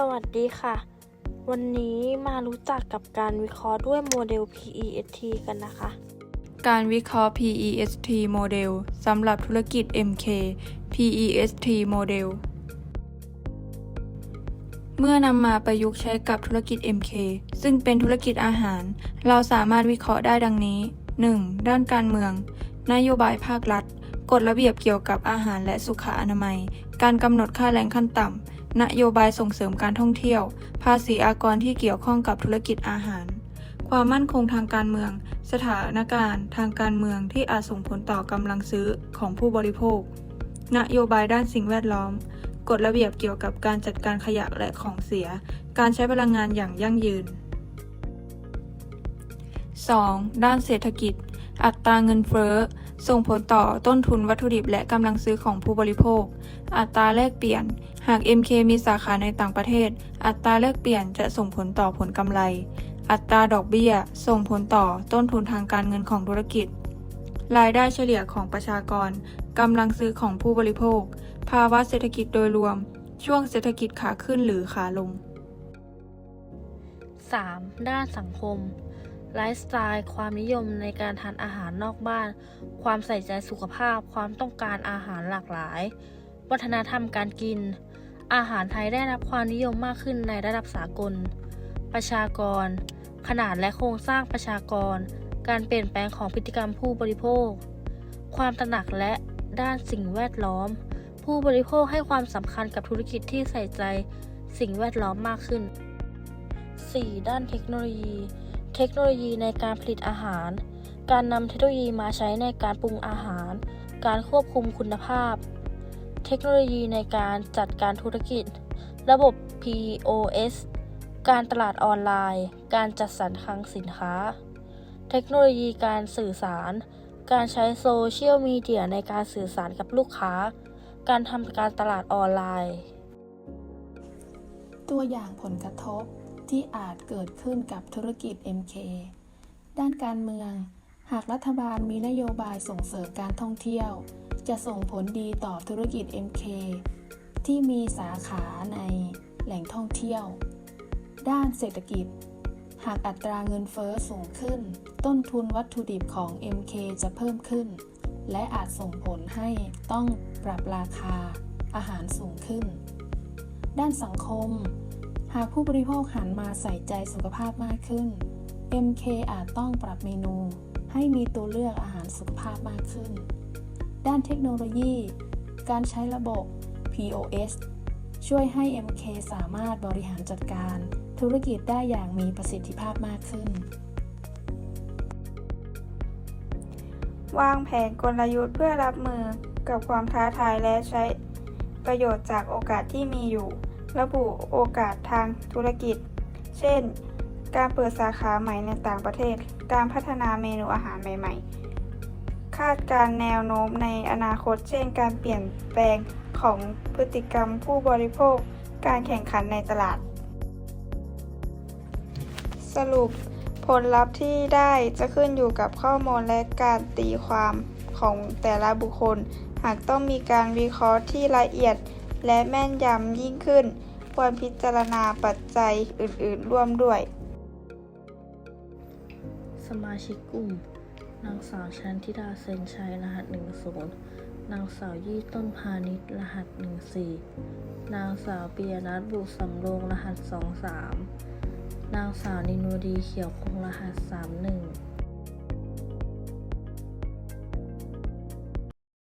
สวัสดีค่ะ วันนี้มารู้จักกับการวิเคราะห์ด้วยโมเดล PEST กันนะคะ การวิเคราะห์ PEST โมเดลสำหรับธุรกิจ MK PEST โมเดลเมื่อนำมาประยุกต์ใช้กับธุรกิจ MK ซึ่งเป็นธุรกิจอาหาร เราสามารถวิเคราะห์ได้ดังนี้ 1. ด้านการเมือง นโยบายภาครัฐ กฎระเบียบเกี่ยวกับอาหารและสุขอนามัย การกำหนดค่าแรงขั้นต่ำ นโยบายส่งเสริมการท่องเที่ยว ภาษีอากรที่เกี่ยวข้องกับธุรกิจอาหาร ความมั่นคงทางการเมือง สถานการณ์ ทางการเมืองที่อาจส่งผลต่อกำลังซื้อของผู้บริโภค นโยบายด้านสิ่งแวดล้อม กฎระเบียบเกี่ยวกับการจัดการขยะและของเสีย การใช้พลังงานอย่างยั่งยืน 2. ด้านเศรษฐกิจ อัตราเงินเฟ้อ ส่งผลต่อต้นทุนวัตถุดิบและกำลังซื้อของผู้บริโภค อัตราแลกเปลี่ยน หาก MK มีสาขาในต่างประเทศ อัตราแลกเปลี่ยนจะส่งผลต่อผลกำไร อัตราดอกเบี้ย ส่งผลต่อต้นทุนทางการเงินของธุรกิจ รายได้เฉลี่ยของประชากรกำลังซื้อของผู้บริโภค ภาวะเศรษฐกิจโดยรวม ช่วงเศรษฐกิจขาขึ้นหรือขาลง 3. ด้านสังคม ไลฟ์สไตล์ ความนิยมในการทานอาหารนอกบ้าน ความใส่ใจสุขภาพ ความต้องการอาหารหลากหลาย วัฒนธรรมการกิน อาหารไทยได้รับความนิยมมากขึ้นในระดับสากล ประชากร ขนาดและโครงสร้างประชากร การเปลี่ยนแปลงของพฤติกรรมผู้บริโภค ความตระหนักและด้านสิ่งแวดล้อม ผู้บริโภคให้ความสำคัญกับธุรกิจที่ใส่ใจสิ่งแวดล้อมมากขึ้น 4. ด้านเทคโนโลยี เทคโนโลยีในการผลิตอาหาร การนำเทคโนโลยีมาใช้ในการปรุงอาหาร การควบคุมคุณภาพ เทคโนโลยีในการจัดการธุรกิจ ระบบ POS การตลาดออนไลน์ การจัดสรรคลังสินค้า เทคโนโลยีการสื่อสาร การใช้โซเชียลมีเดียในการสื่อสารกับลูกค้า การทำการตลาดออนไลน์ ตัวอย่างผลกระทบ ที่อาจเกิดขึ้นกับธุรกิจ MK ด้านการเมือง หากรัฐบาลมีนโยบายส่งเสริมการท่องเที่ยว จะส่งผลดีต่อธุรกิจ MK ที่มีสาขาในแหล่งท่องเที่ยว ด้านเศรษฐกิจ หากอัตราเงินเฟ้อสูงขึ้น ต้นทุนวัตถุดิบของ MK จะเพิ่มขึ้น และอาจส่งผลให้ต้องปรับราคาอาหารสูงขึ้น ด้านสังคม หากผู้บริโภคหันมาใส่ใจสุขภาพมากขึ้น MK อาจต้องปรับเมนู ให้มีตัวเลือกอาหารสุขภาพมากขึ้น ด้านเทคโนโลยี การใช้ระบบ POS ช่วยให้ MK สามารถบริหารจัดการธุรกิจได้อย่างมีประสิทธิภาพมากขึ้น วางแผนกลยุทธ์เพื่อรับมือกับความท้าทายและใช้ประโยชน์จากโอกาสที่มีอยู่ ระบุโอกาสทางธุรกิจ เช่น การเปิดสาขาใหม่ในต่างประเทศ การพัฒนาเมนูอาหารใหม่ ๆ คาดการแนวโน้มในอนาคต เช่น การเปลี่ยนแปลงของพฤติกรรมผู้บริโภค การแข่งขันในตลาด สรุปผลลัพธ์ที่ได้จะขึ้นอยู่กับข้อมูลและการตีความของแต่ละบุคคล หากต้องมีการวิเคราะห์ที่ละเอียด และแม่นยำยิ่งขึ้น ควรพิจารณาปัจจัยอื่น ๆ ร่วมด้วย สมาชิกกลุ่ม นางสาวชันธิดาเซนชัย รหัส 10 นางสาวยี่ต้นพาณิชย์รหัส 14 นางสาวปียนัทบุตรสำโรงรหัส 23 นางสาวนินวดีเขียวคงรหัส 31